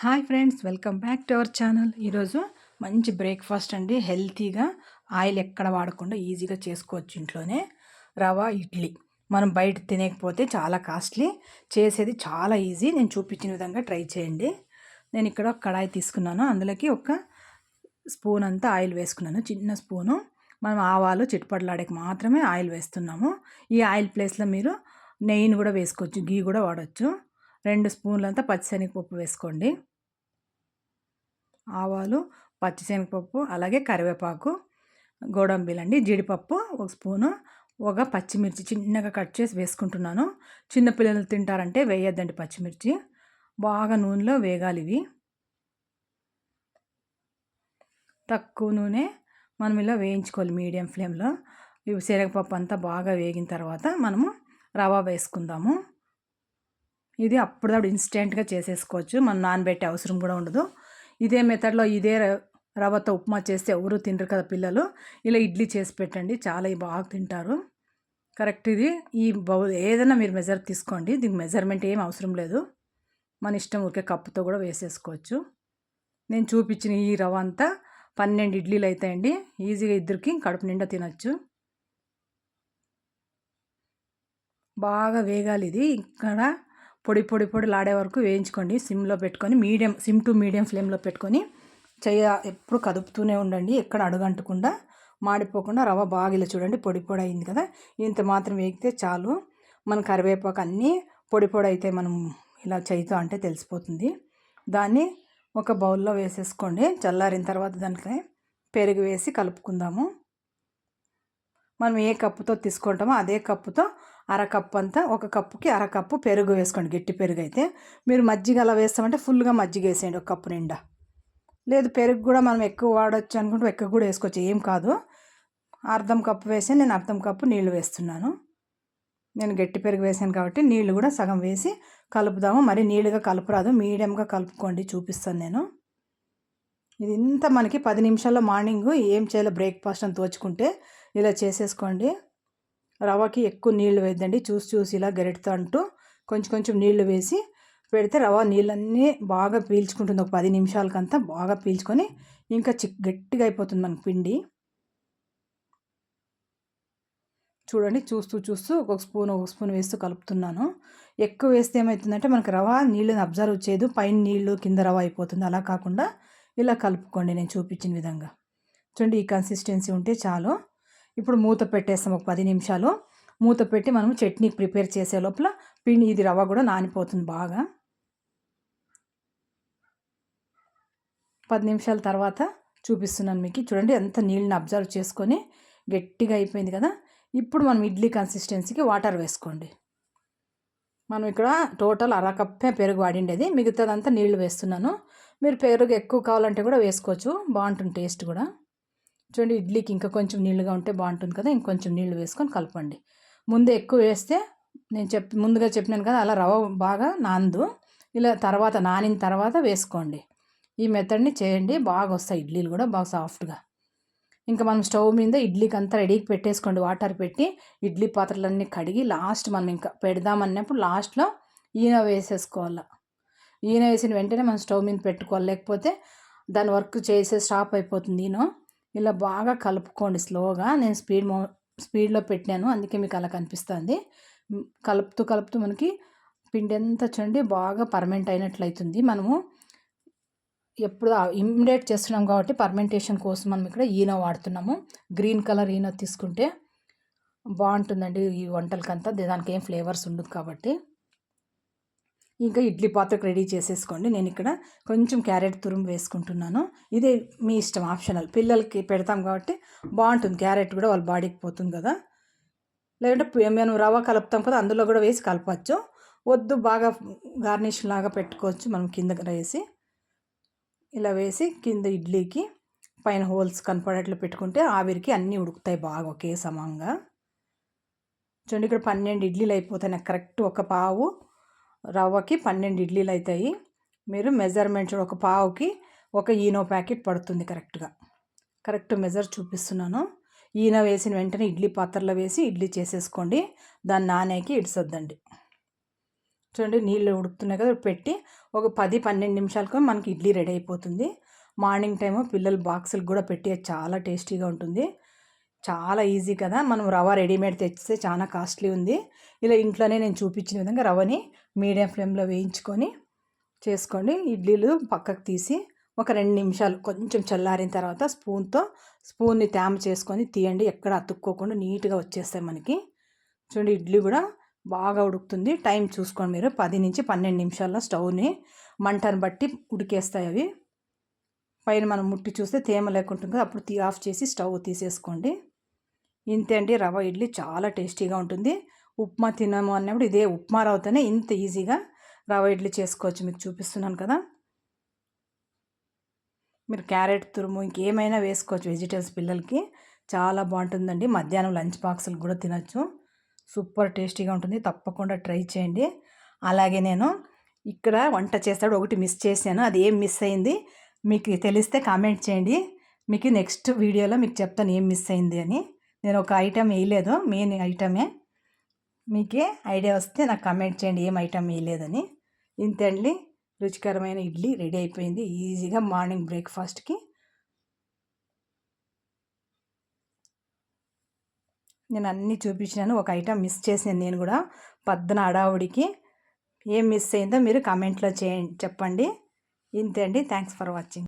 Hi friends welcome back to our channel. ఈరోజు మంచి breakfast అండి. హెల్తీగా ఆయిల్ ఎక్కడ వాడకుండా ఈజీగా చేసుకోవచ్చు ఇంట్లోనే. రవ ఇడ్లీ. మనం బయట తినకపోతే చాలా కాస్ట్లీ. చేసేది చాలా ఈజీ. నేను చూపించిన విధంగా ట్రై చేయండి. నేను ఇక్కడ ఒక కడాయి తీసుకున్నాను. అందులోకి ఒక స్పూన్ అంతా ఆయిల్ వేసుకున్నాను. చిన్న స్పూను. మనం ఆవాలు చిట్టుపట్లాడకి మాత్రమే ఆయిల్ వేస్తున్నాము. ఈ ఆయిల్ ప్లేస్లో మీరు నెయ్యిని కూడా వేసుకోవచ్చు. గీ కూడా వాడచ్చు. రెండు స్పూన్లంతా పచ్చిశనగపప్పు వేసుకోండి. ఆవాలు పచ్చిశనగపప్పు అలాగే కరివేపాకు గోడంబిలండి జీడిపప్పు ఒక స్పూను ఒక పచ్చిమిర్చి చిన్నగా కట్ చేసి వేసుకుంటున్నాను. చిన్నపిల్లలు తింటారంటే వేయొద్దండి పచ్చిమిర్చి. బాగా నూనెలో వేగాలి ఇవి. తక్కువ నూనె మనం ఇలా వేయించుకోవాలి మీడియం ఫ్లేమ్లో. ఇవి శనగపప్పు అంతా బాగా వేగిన తర్వాత మనము రవా వేసుకుందాము. ఇది అప్పుడప్పుడు ఇన్స్టెంట్గా చేసేసుకోవచ్చు. మనం నానబెట్టే అవసరం కూడా ఉండదు. ఇదే మెథడ్లో ఇదే రవ్వతో ఉప్మా చేస్తే ఎవరు తినరు కదా పిల్లలు. ఇలా ఇడ్లీ చేసి పెట్టండి. చాలా బాగా తింటారు. కరెక్ట్ ఇది. ఈ బౌల్ ఏదైనా మీరు మెజర్ తీసుకోండి. దీనికి మెజర్మెంట్ ఏం అవసరం లేదు. మన ఇష్టం ఊరికే కప్పుతో కూడా వేసేసుకోవచ్చు. నేను చూపించిన ఈ రవ్వ అంతా పన్నెండు ఇడ్లీలు అవుతాయండి ఈజీగా ఇద్దరికి కడుపు నిండా తినచ్చు. బాగా వేగాలి ఇది. ఇక్కడ పొడి పొడి పొడి లాడే వరకు వేయించుకోండి. సిమ్లో పెట్టుకొని మీడియం సిమ్ టు మీడియం ఫ్లేమ్లో పెట్టుకొని చెయ్య ఎప్పుడు కదుపుతూనే ఉండండి. ఎక్కడ అడుగంటకుండా మాడిపోకుండా రవ్వ బాగా ఇలా చూడండి పొడి పొడి అయింది కదా. ఇంత మాత్రం వేగితే చాలు. మన కరివేపాకు అన్నీ పొడి పొడి అయితే మనం ఇలా చేయితో అంటే తెలిసిపోతుంది. దాన్ని ఒక బౌల్లో వేసేసుకోండి. చల్లారిన తర్వాత దానికి పెరుగు వేసి కలుపుకుందాము. మనం ఏ కప్పుతో తీసుకుంటామో అదే కప్పుతో అరకప్పు అంతా ఒక కప్పుకి అరకప్పు పెరుగు వేసుకోండి. గట్టి పెరుగు అయితే. మీరు మజ్జిగ అలా వేస్తామంటే ఫుల్గా మజ్జిగ వేసేయండి ఒక కప్పు నిండా. లేదు పెరుగు కూడా మనం ఎక్కువ వాడచ్చు అనుకుంటే ఎక్కువ కూడా వేసుకోవచ్చు. ఏం కాదు. అర్ధం కప్పు వేసి నేను అర్ధం కప్పు నీళ్ళు వేస్తున్నాను. నేను గట్టి పెరుగు వేసాను కాబట్టి నీళ్ళు కూడా సగం వేసి కలుపుదాము. మరి నీళ్ళుగా కలుపురాదు. మీడియంగా కలుపుకోండి చూపిస్తాను నేను. ఇది ఇంత మనకి పది నిమిషాల్లో మార్నింగ్ ఏం చేయాలో బ్రేక్ఫాస్ట్ అని తోచుకుంటే ఇలా చేసేసుకోండి. రవ్వకి ఎక్కువ నీళ్ళు వేద్దండి చూసి చూసి ఇలా గరిటతో అంటూ కొంచెం కొంచెం నీళ్ళు వేసి పెడితే రవ్వ నీళ్ళన్నీ బాగా పీల్చుకుంటుంది. ఒక పది నిమిషాలకంతా బాగా పీల్చుకొని ఇంకా చిక్ గట్టిగా అయిపోతుంది మనకి పిండి. చూడండి చూస్తూ చూస్తూ ఒక్కొక్క స్పూన్ ఒక స్పూన్ వేస్తూ కలుపుతున్నాను. ఎక్కువ వేస్తే ఏమవుతుందంటే మనకు రవ నీళ్ళని అబ్జర్వ్ చేయదు. పైన నీళ్ళు కింద రవ అయిపోతుంది. అలా కాకుండా ఇలా కలుపుకోండి నేను చూపించిన విధంగా. చూడండి ఈ కన్సిస్టెన్సీ ఉంటే చాలు. ఇప్పుడు మూత పెట్టేస్తాం ఒక పది నిమిషాలు. మూత పెట్టి మనం చట్నీ ప్రిపేర్ చేసే లోపల పిండి ఇది రవ్వ కూడా నానిపోతుంది బాగా. పది నిమిషాల తర్వాత చూపిస్తున్నాను మీకు. చూడండి ఎంత నీళ్ళని అబ్జర్వ్ చేసుకొని గట్టిగా అయిపోయింది కదా. ఇప్పుడు మనం ఇడ్లీ కన్సిస్టెన్సీకి వాటర్ వేసుకోండి. మనం ఇక్కడ టోటల్ అరకప్పే పెరుగు వాడిండేది. మిగతాదంతా నీళ్ళు వేస్తున్నాను. మీరు పెరుగు ఎక్కువ కావాలంటే కూడా వేసుకోవచ్చు. బాగుంటుంది టేస్ట్ కూడా. చూడండి ఇడ్లీకి ఇంకా కొంచెం నీళ్ళుగా ఉంటే బాగుంటుంది కదా ఇంకొంచెం నీళ్ళు వేసుకొని కలపండి. ముందే ఎక్కువ వేస్తే నేను చెప్ ముందుగా చెప్పినాను కదా అలా రవ్వ బాగా నాందు ఇలా తర్వాత నానిన తర్వాత వేసుకోండి. ఈ మెథడ్ని చేయండి. బాగా వస్తాయి ఇడ్లీలు కూడా బాగా సాఫ్ట్గా. ఇంకా మనం స్టవ్ మీద ఇడ్లీకి అంతా రెడీకి పెట్టేసుకోండి. వాటర్ పెట్టి ఇడ్లీ పాత్రలన్నీ కడిగి లాస్ట్ మనం ఇంకా పెడదామన్నప్పుడు లాస్ట్లో ఈయన వేసేసుకోవాలి. ఈయన వేసిన వెంటనే మనం స్టవ్ మీద పెట్టుకోవాలి. లేకపోతే దాని వర్క్ చేసే స్టాప్ అయిపోతుంది ఈయన. ఇలా బాగా కలుపుకోండి స్లోగా. నేను స్పీడ్ మో స్పీడ్లో పెట్టినాను అందుకే మీకు అలా కనిపిస్తుంది. కలుపుతూ కలుపుతూ మనకి పిండి ఎంత చూడండి బాగా పర్మెంట్ అయినట్లయితుంది. మనము ఎప్పుడు ఇమిడియేట్ చేస్తున్నాం కాబట్టి పర్మెంటేషన్ కోసం మనం ఇక్కడ ఈనో వాడుతున్నాము. గ్రీన్ కలర్ ఈనో తీసుకుంటే బాగుంటుందండి ఈ వంటలకంతా. దానికి ఏం ఫ్లేవర్స్ ఉండదు కాబట్టి. ఇంకా ఇడ్లీ పాత్రకు రెడీ చేసేసుకోండి. నేను ఇక్కడ కొంచెం క్యారెట్ తురుము వేసుకుంటున్నాను. ఇదే మీ ఇష్టం ఆప్షనల్. పిల్లలకి పెడతాం కాబట్టి బాగుంటుంది. క్యారెట్ కూడా వాళ్ళ బాడీకి పోతుంది కదా. లేదంటే మేము రవ్వ కలుపుతాం కదా అందులో కూడా వేసి కలపచ్చు. వద్దు బాగా గార్నిష్ లాగా పెట్టుకోవచ్చు మనం కింద వేసి. ఇలా వేసి కింద ఇడ్లీకి పైన హోల్స్ కనపడేట్లు పెట్టుకుంటే ఆవిరికి అన్నీ ఉడుకుతాయి బాగా ఒకే సమంగా. చూడండి ఇక్కడ పన్నెండు ఇడ్లీలు అయిపోతాయి. నాకు కరెక్ట్ ఒక పావు రవ్వకి పన్నెండు ఇడ్లీలు అవుతాయి మీరు మెజర్మెంట్ ఒక పావుకి ఒక ఈనో ప్యాకెట్ పడుతుంది కరెక్ట్గా. కరెక్ట్ మెజర్ చూపిస్తున్నాను. ఈన వేసిన వెంటనే ఇడ్లీ పాత్రలో వేసి ఇడ్లీ చేసేసుకోండి. దాన్ని నానేకి ఇడిసొద్దండి. చూడండి నీళ్ళు ఉడుకుతున్నాయి కదా పెట్టి ఒక పది పన్నెండు నిమిషాలకు మనకి ఇడ్లీ రెడీ అయిపోతుంది. మార్నింగ్ టైము పిల్లలు బాక్సులు కూడా పెట్టి చాలా టేస్టీగా ఉంటుంది. చాలా ఈజీ కదా! మనం రవ్వ రెడీమేడ్ తెచ్చితే చాలా కాస్ట్లీ ఉంది. ఇలా ఇంట్లోనే నేను చూపించిన విధంగా రవ్వని మీడియం ఫ్లేమ్లో వేయించుకొని చేసుకోండి. ఇడ్లీలు పక్కకు తీసి ఒక రెండు నిమిషాలు కొంచెం చల్లారిన తర్వాత స్పూన్తో స్పూన్ని తేమ చేసుకొని తీయండి. ఎక్కడ అతుక్కోకుండా నీట్గా వచ్చేస్తాయి మనకి. చూడండి ఇడ్లీ కూడా బాగా ఉడుకుతుంది. టైం చూసుకోండి మీరు. పది నుంచి పన్నెండు నిమిషాల్లో స్టవ్ని మంటను బట్టి ఉడికేస్తాయి అవి. పైన మనం ముట్టి చూస్తే తేమ లేకుంటుంది కదా! అప్పుడు తీ ఆఫ్ చేసి స్టవ్ తీసేసుకోండి. ఇంతే అండి. రవ్వ ఇడ్లీ చాలా టేస్టీగా ఉంటుంది. ఉప్మా తినము అన్నప్పుడు ఇదే ఉప్మా రవ్వతోనే ఇంత ఈజీగా రవ్వ ఇడ్లీ చేసుకోవచ్చు. మీకు చూపిస్తున్నాను కదా. మీరు క్యారెట్ తురుము ఇంకేమైనా వేసుకోవచ్చు వెజిటేబుల్స్ పిల్లలకి. చాలా బాగుంటుందండి. మధ్యాహ్నం లంచ్ బాక్సులు కూడా తినచ్చు. సూపర్ టేస్టీగా ఉంటుంది. తప్పకుండా ట్రై చేయండి. అలాగే నేను ఇక్కడ వంట చేస్తాడు ఒకటి మిస్ చేశాను. అది ఏం మిస్ అయింది? మీకు తెలిస్తే కామెంట్ చేయండి. మీకు నెక్స్ట్ వీడియోలో మీకు చెప్తాను ఏం మిస్ అయింది అని. నేను ఒక ఐటెం వేయలేదు మెయిన్ ఐటమే. మీకే ఐడియా వస్తే నాకు కమెంట్ చేయండి ఏం ఐటెం వేయలేదని ఇంతే అండి రుచికరమైన ఇడ్లీ రెడీ అయిపోయింది. ఈజీగా మార్నింగ్ బ్రేక్ఫాస్ట్కి. నేను అన్నీ చూపించినాను ఒక ఐటెం మిస్ చేసాను నేను కూడా. పద్దున అడావుడికి ఏం మిస్ అయిందో మీరు కామెంట్లో చేయండి చెప్పండి. ఇంతే అండి థ్యాంక్స్ ఫర్ వాచింగ్.